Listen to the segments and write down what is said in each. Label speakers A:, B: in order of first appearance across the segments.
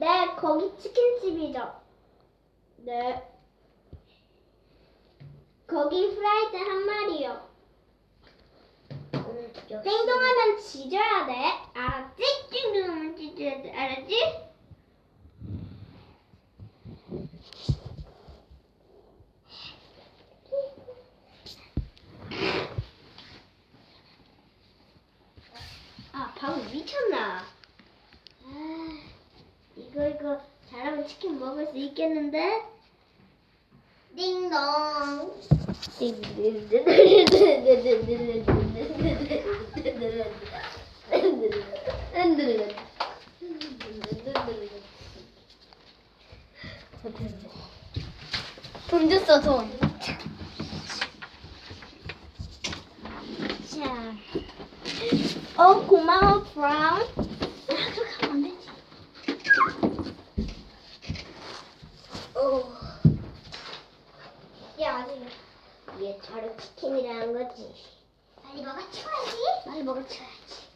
A: 네, 거기 치킨집이죠. 네. 거기 프라이드 한 마리요.
B: 음, 역시.
A: 띵동하면 지져야 돼. 알았지? 띵동하면 지져야 돼. 알았지? 아, 방금 미쳤나? 아, 이거 이거 잘하면 치킨 먹을 수 있겠는데? 띵동. 돈 줬어 돈. 자, 어 고마워 브라운. 아 그렇게 하면 안 되지. 어. 야 아직 이게 바로 치킨이라는 거지. 빨리 먹어치워야지. 빨리 먹어치워야지.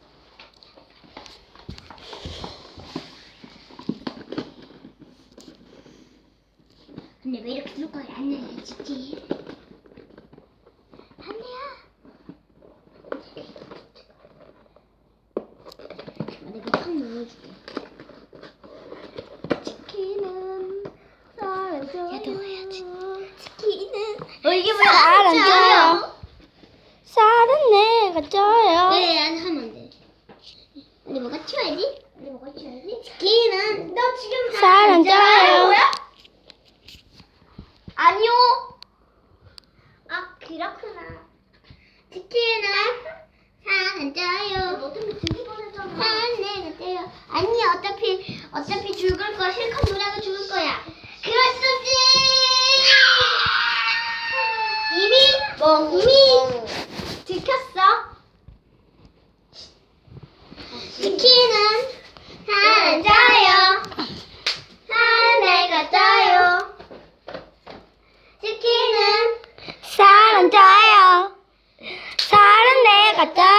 A: 근데 왜 이렇게 누가 안 내려지지? 안 돼요. 내가 탕 넣어줄게. 치킨은 쌀죠. 얘도 해야지. 이게 왜
B: 쌀안 쪄요?
A: 쌀은 내가 쪄요.
B: 네, 안 하면 안 돼.
A: 빨리 먹어치워야지. 빨리 먹어치워야지.
B: 치킨은
A: 너 지금
B: 쌀안 쪄요.
A: 아니요. 아 그렇구나.
B: 치킨은 살안 쪄요.
A: 어차피 어차피 죽을 거 실컷 뭐 이미 들켰어.
B: 치킨은 쪄요. 살은 내가 쪄요. 치킨은
A: 살은 쪄요. 살은 내가 쪄요.